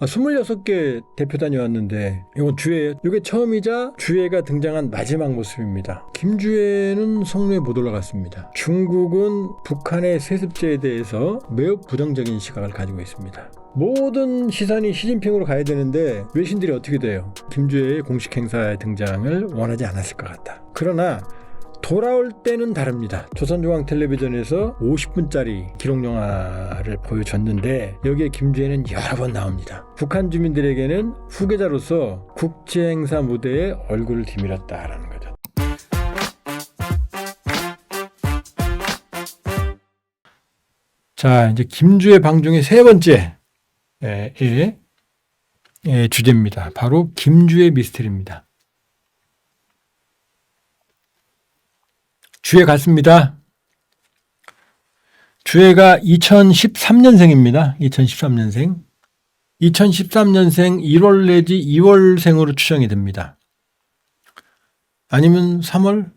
아, 26개 대표단이 왔는데 이건 주예요. 이게 처음이자 주예가 등장한 마지막 모습입니다. 김주예는 성로에 못 올라갔습니다. 중국은 북한의 세습제에 대해서 매우 부정적인 시각을 가지고 있습니다. 모든 시선이 시진핑으로 가야 되는데 외신들이 어떻게 돼요? 김주예의 공식 행사의 등장을 원하지 않았을 것 같다. 그러나 돌아올 때는 다릅니다. 조선중앙텔레비전에서 50분짜리 기록영화를 보여줬는데 여기에 김주혜는 여러 번 나옵니다. 북한 주민들에게는 후계자로서 국제행사 무대에 얼굴을 디밀었다라는 거죠. 자, 이제 김주혜 방중의 세 번째 예, 주제입니다. 바로 김주혜 미스터리입니다. 주에 갔습니다. 주애가 2013년생입니다. 2013년생. 2013년생 1월 내지 2월생으로 추정이 됩니다. 아니면 3월,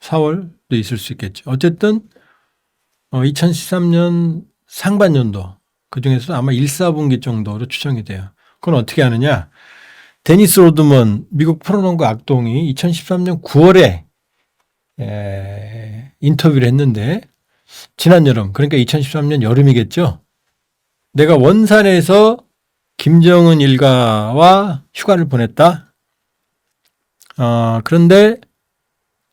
4월도 있을 수 있겠죠. 어쨌든 어, 2013년 상반년도 그 중에서 아마 1, 4분기 정도로 추정이 돼요. 그건 어떻게 하느냐? 데니스 로드먼 미국 프로농구 악동이 2013년 9월에 에, 인터뷰를 했는데 지난 여름 그러니까 2013년 여름이겠죠. 내가 원산에서 김정은 일가와 휴가를 보냈다. 어, 그런데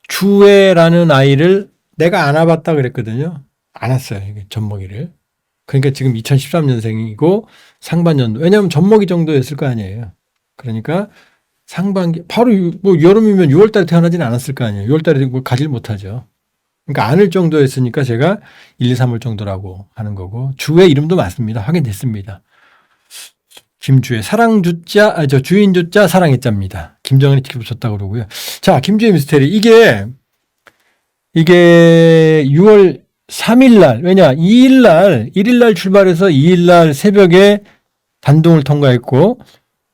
주애라는 아이를 내가 안아봤다 그랬거든요. 안았어요. 젖먹이를. 그러니까 지금 2013년생이고 상반년도. 왜냐하면 젖먹이 정도였을 거 아니에요. 그러니까 상반기 바로 유- 뭐 여름이면 6월 달에 태어나지는 않았을 거 아니에요. 6월 달에 뭐 가질 못하죠. 그러니까 안을 정도였으니까 제가 1, 2, 3월 정도라고 하는 거고 주의 이름도 맞습니다. 확인됐습니다. 김주의 사랑주자 아, 저 주인주자 사랑했자입니다. 김정은이 직접 줬다고 그러고요. 자 김주의 미스테리 이게 이게 6월 3일 날 왜냐 2일 날 1일 날 출발해서 2일 날 새벽에 단동을 통과했고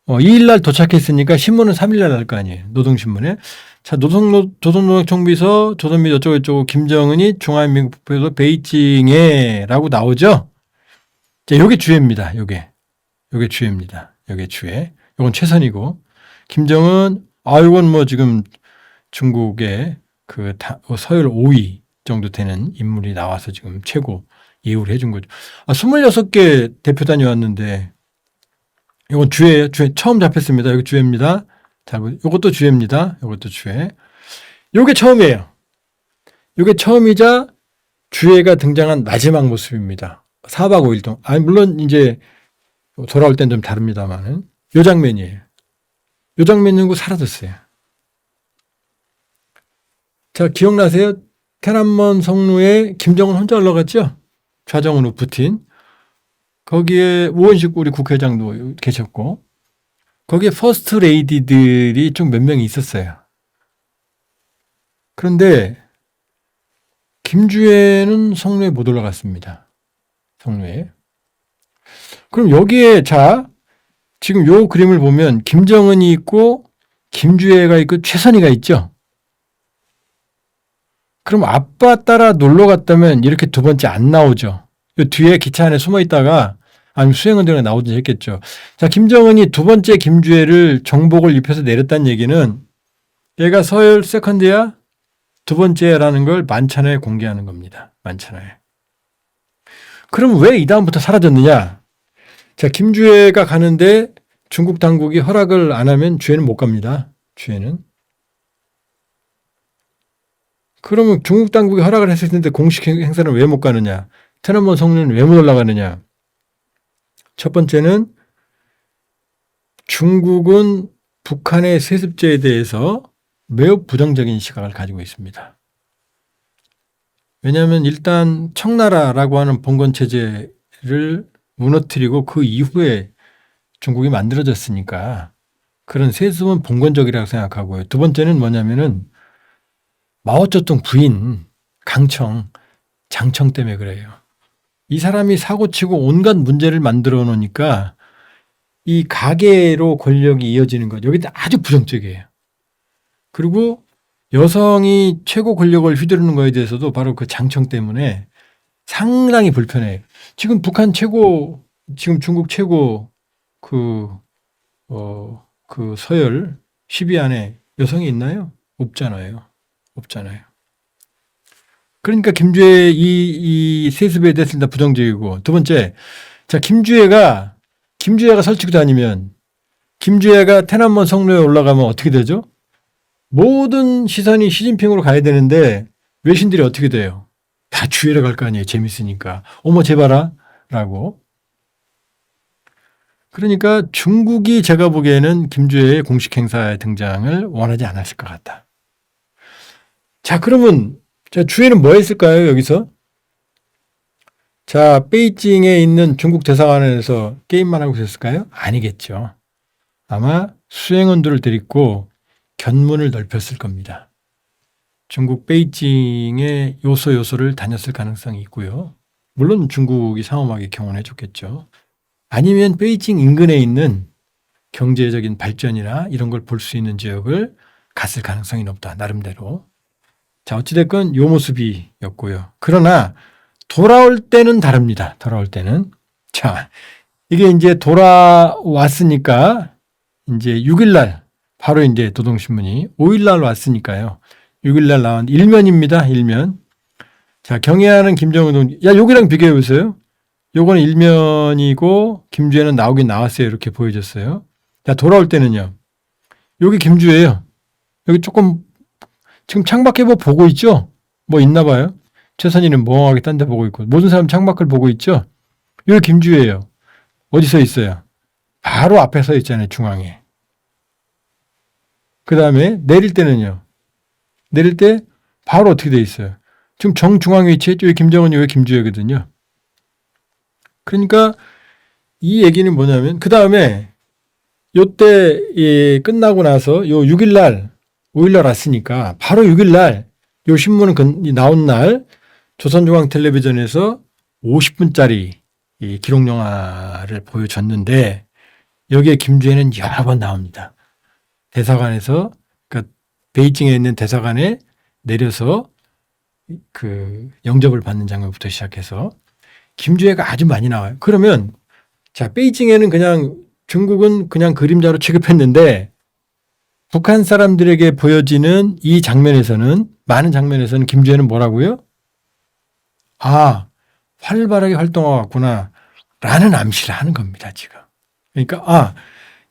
어, 2일 날 도착했으니까 신문은 3일 날 날 거 아니에요. 노동신문에. 자, 노동, 조선노동청비서 조선미 어쩌고 저쩌고 김정은이 중화인민국부에서 베이징에 라고 나오죠? 자, 요게 주회입니다. 요게. 요게 주회입니다. 요게 주회. 요건 최선이고. 김정은, 아, 요건 뭐 지금 중국의 그 다- 어, 서열 5위 정도 되는 인물이 나와서 지금 최고 예우를 해준 거죠. 아, 26개 대표단이 왔는데 이건 주예요. 주예 처음 잡혔습니다. 여기 주예입니다. 자, 이것도 주예입니다. 이것도 주예. 요게 처음이에요. 요게 처음이자 주예가 등장한 마지막 모습입니다. 4박 5일 동안. 아니 물론 이제 돌아올 땐 좀 다릅니다만은 요 장면이에요. 요 장면이고 사라졌어요. 자, 기억나세요? 테란먼 성루에 김정은 혼자 올라갔죠? 좌정으로 푸틴. 거기에 우원식 우리 국회의장도 계셨고 거기에 퍼스트 레이디들이 좀 몇 명이 있었어요. 그런데 김주애는 성로에 못 올라갔습니다. 성로에. 그럼 여기에 자 지금 요 그림을 보면 김정은이 있고 김주애가 있고 최선희가 있죠. 그럼 아빠 따라 놀러 갔다면 이렇게 두 번째 안 나오죠. 요 뒤에 기차 안에 숨어 있다가 아니면 수행원들이 나오든지 했겠죠. 자, 김정은이 두 번째 김주애를 정복을 입혀서 내렸다는 얘기는 얘가 서열 세컨드야 두 번째라는 걸 만찬에 공개하는 겁니다. 만찬에. 그럼 왜 이 다음부터 사라졌느냐? 자, 김주애가 가는데 중국 당국이 허락을 안 하면 주애는 못 갑니다. 주애는. 그러면 중국 당국이 허락을 했을 텐데 공식 행- 행사는 왜 못 가느냐? 테너먼 성리는 왜못 올라가느냐? 첫 번째는 중국은 북한의 세습제에 대해서 매우 부정적인 시각을 가지고 있습니다. 왜냐하면 일단 청나라라고 하는 봉건 체제를 무너뜨리고 그 이후에 중국이 만들어졌으니까 그런 세습은 봉건적이라고 생각하고요. 두 번째는 뭐냐면은 마오쩌둥 부인 강청 장청 때문에 그래요. 이 사람이 사고치고 온갖 문제를 만들어 놓으니까 이 가계로 권력이 이어지는 것 여기 아주 부정적이에요. 그리고 여성이 최고 권력을 휘두르는 거에 대해서도 바로 그 장청 때문에 상당히 불편해요. 지금 북한 최고 지금 중국 최고 그, 어, 그 서열 10위 안에 여성이 있나요? 없잖아요. 없잖아요. 그러니까 김주혜 이, 이 세습에 대해서 일단 부정적이고 두 번째, 자, 김주혜가, 김주혜가 설치고 다니면 김주혜가 테난먼 성로에 올라가면 어떻게 되죠? 모든 시선이 시진핑으로 가야 되는데 외신들이 어떻게 돼요? 다 주혜로 갈 거 아니에요. 재밌으니까. 어머, 제발아. 라고. 그러니까 중국이 제가 보기에는 김주혜의 공식 행사의 등장을 원하지 않았을 것 같다. 자, 그러면 자, 주혜는 뭐 했을까요, 여기서? 자, 베이징에 있는 중국 대사관에서 게임만 하고 있었을까요? 아니겠죠. 아마 수행원들을 데리고 견문을 넓혔을 겁니다. 중국 베이징의 요소 요소를 다녔을 가능성이 있고요. 물론 중국이 상엄하게 경원해 줬겠죠. 아니면 베이징 인근에 있는 경제적인 발전이나 이런 걸 볼 수 있는 지역을 갔을 가능성이 높다. 나름대로. 자, 어찌됐건 요 모습이었고요. 그러나 돌아올 때는 다릅니다. 돌아올 때는. 자, 이게 이제 돌아왔으니까 이제 6일날 바로 이제 도동신문이 5일날 왔으니까요. 6일날 나온 일면입니다. 일면. 자, 경애하는 김정은 동지. 야, 여기랑 비교해 보세요. 요거는 일면이고 김주혜는 나오긴 나왔어요. 이렇게 보여줬어요. 자, 돌아올 때는요. 여기 김주혜예요. 여기 조금 지금 창밖에 뭐 보고 있죠? 뭐 있나 봐요. 최선희는 멍하게 딴 데 보고 있고 모든 사람 창밖을 보고 있죠? 여기 김주혜예요. 어디 서 있어요? 바로 앞에 서 있잖아요. 중앙에. 그 다음에 내릴 때는요. 내릴 때 바로 어떻게 돼 있어요? 지금 정중앙 위치에 여기 김정은이 여기 김주혜거든요. 그러니까 이 얘기는 뭐냐면 그 다음에 요때 예, 끝나고 나서 요 6일 날 5일날 왔으니까 바로 6일날 요 신문은 건- 나온 날 조선중앙텔레비전에서 50분짜리 이 기록 영화를 보여줬는데 여기에 김주혜는 여러 번 나옵니다. 대사관에서 그러니까 베이징에 있는 대사관에 내려서 그 영접을 받는 장면부터 시작해서 김주혜가 아주 많이 나와요. 그러면 자 베이징에는 그냥 중국은 그냥 그림자로 취급했는데 북한 사람들에게 보여지는 이 장면에서는 많은 장면에서는 김주혜는 뭐라고요? 아 활발하게 활동하고 왔구나 라는 암시를 하는 겁니다 지금. 그러니까 아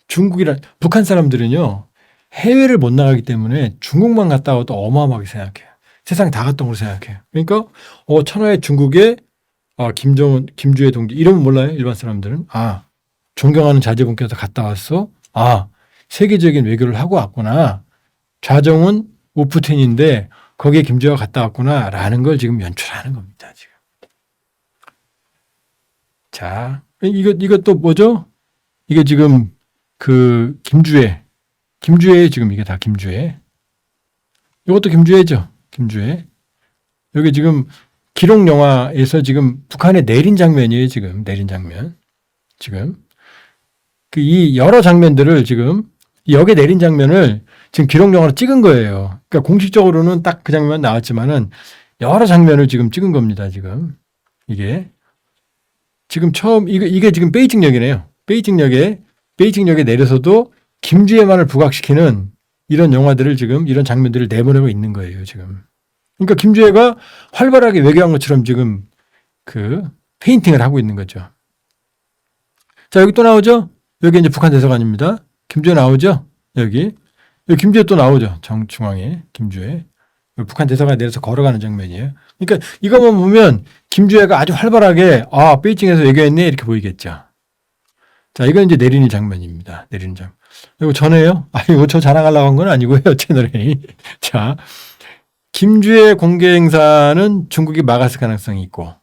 중국이란 북한 사람들은요 해외를 못 나가기 때문에 중국만 갔다 와도 어마어마하게 생각해요. 세상 다 갔던 걸 생각해요. 그러니까 어 천하의 중국에 아, 김정은, 김주혜 동지, 이러면 몰라요? 일반 사람들은. 아, 존경하는 자제분께서 갔다 왔어? 아, 세계적인 외교를 하고 왔구나. 좌정은 오프텐인데 거기에 김주혜가 갔다 왔구나. 라는 걸 지금 연출하는 겁니다, 지금. 자, 이거, 이것도 뭐죠? 이게 지금 그 김주혜. 김주혜 지금 이게 다 김주혜. 이것도 김주혜죠. 김주혜. 여기 지금 기록 영화에서 지금 북한에 내린 장면이에요, 지금. 내린 장면. 지금. 그 이 여러 장면들을 지금 역에 내린 장면을 지금 기록 영화로 찍은 거예요. 그러니까 공식적으로는 딱 그 장면 나왔지만은 여러 장면을 지금 찍은 겁니다, 지금. 이게. 지금 처음 이게 이게 지금 베이징역이네요. 베이징역에 베이징역에 내려서도 김주혜만을 부각시키는 이런 영화들을 지금 이런 장면들을 내보내고 있는 거예요, 지금. 그러니까 김주혜가 활발하게 외교한 것처럼 지금 그 페인팅을 하고 있는 거죠. 자, 여기 또 나오죠? 여기 이제 북한 대사관입니다. 김주혜 나오죠? 여기. 여기 김주혜 또 나오죠? 정 중앙에 김주혜. 여기 북한 대사관에 내려서 걸어가는 장면이에요. 그러니까 이거만 보면 김주혜가 아주 활발하게 아, 베이징에서 외교했네 이렇게 보이겠죠. 자, 이건 이제 내리는 장면입니다. 내리는 장. 이거 전에요? 아, 이거 저 자랑하려고 한 건 아니고요. 채널에. 자, 김주의 공개 행사는 중국이 막았을 가능성이 있고,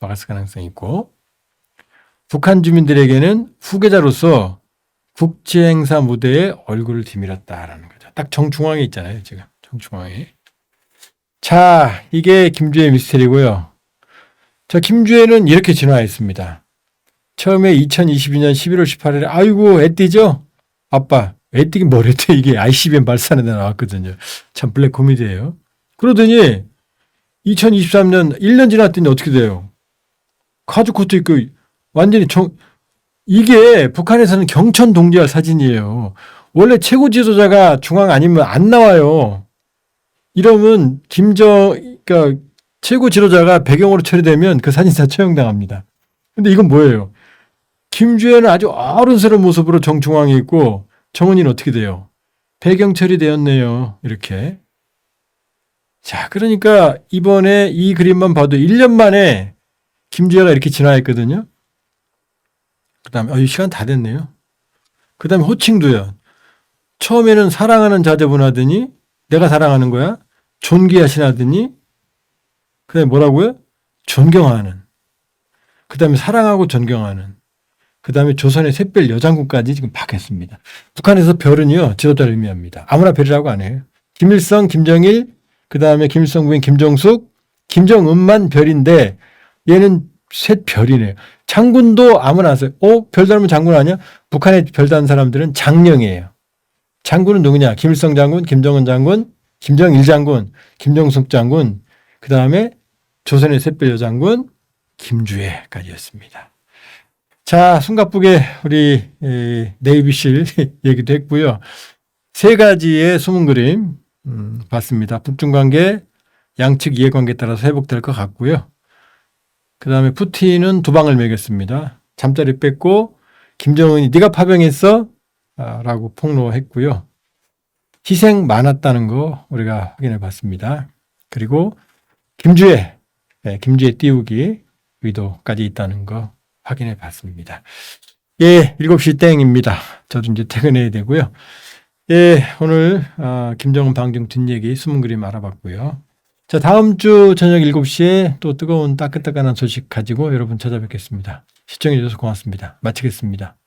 막았을 가능성이 있고, 북한 주민들에게는 후계자로서 국제 행사 무대에 얼굴을 뒤밀었다라는 거죠. 딱 정중앙에 있잖아요, 지금. 정중앙에. 자, 이게 김주의 미스테리고요. 자, 김주혜는 이렇게 진화했습니다. 처음에 2022년 11월 18일에 아이고 애띠죠? 아빠 애띠긴 뭘 했대 이게 ICBM 발사하는 데 나왔거든요. 참 블랙 코미디예요. 그러더니 2023년 1년 지났더니 어떻게 돼요? 카즈 코트 입고 완전히 정 이게 북한에서는 경천 동지와 사진이에요. 원래 최고 지도자가 중앙 아니면 안 나와요. 이러면 김정, 그러니까 최고 지도자가 배경으로 처리되면 그 사진사 처형당합니다. 근데 이건 뭐예요? 김주현은 아주 어른스러운 모습으로 정중앙에 있고 정은이는 어떻게 돼요? 배경 처리되었네요. 이렇게. 자, 그러니까 이번에 이 그림만 봐도 1년 만에 김주현가 이렇게 진화했거든요. 그 다음에, 어, 이 시간 다 됐네요. 그 다음에 호칭도요. 처음에는 사랑하는 자제분 하더니 내가 사랑하는 거야? 존귀하신 하더니 그 다음에 뭐라고요? 존경하는. 그 다음에 사랑하고 존경하는. 그 다음에 조선의 샛별 여장군까지 지금 바뀌었습니다. 북한에서 별은요, 지도자를 의미합니다. 아무나 별이라고 안 해요. 김일성, 김정일, 그 다음에 김일성 부인 김정숙, 김정은만 별인데 얘는 셋 별이네요. 장군도 아무나 안 써요. 어? 별 달면 장군 아니야? 북한에 별 다는 사람들은 장령이에요. 장군은 누구냐? 김일성 장군, 김정은 장군, 김정일 장군, 김정숙 장군, 그 다음에 조선의 샛별 여장군, 김주애까지였습니다. 자, 숨가쁘게 우리 에, 네이비실 얘기도 했고요. 세 가지의 숨은 그림 음, 봤습니다. 북중 관계, 양측 이해관계에 따라서 회복될 것 같고요. 그 다음에 푸틴은 두 방을 매겼습니다. 잠자리 뺐고 김정은이 네가 파병했어? 아, 라고 폭로했고요. 희생 많았다는 거 우리가 확인해 봤습니다. 그리고 김주애, 예, 김주애 띄우기 의도까지 있다는 거 확인해 봤습니다. 예, 7시 땡입니다. 저도 이제 퇴근해야 되고요. 예, 오늘 아, 김정은 방중 뒷얘기 숨은 그림 알아봤고요. 자, 다음 주 저녁 7시에 또 뜨거운 따끈따끈한 소식 가지고 여러분 찾아뵙겠습니다. 시청해 주셔서 고맙습니다. 마치겠습니다.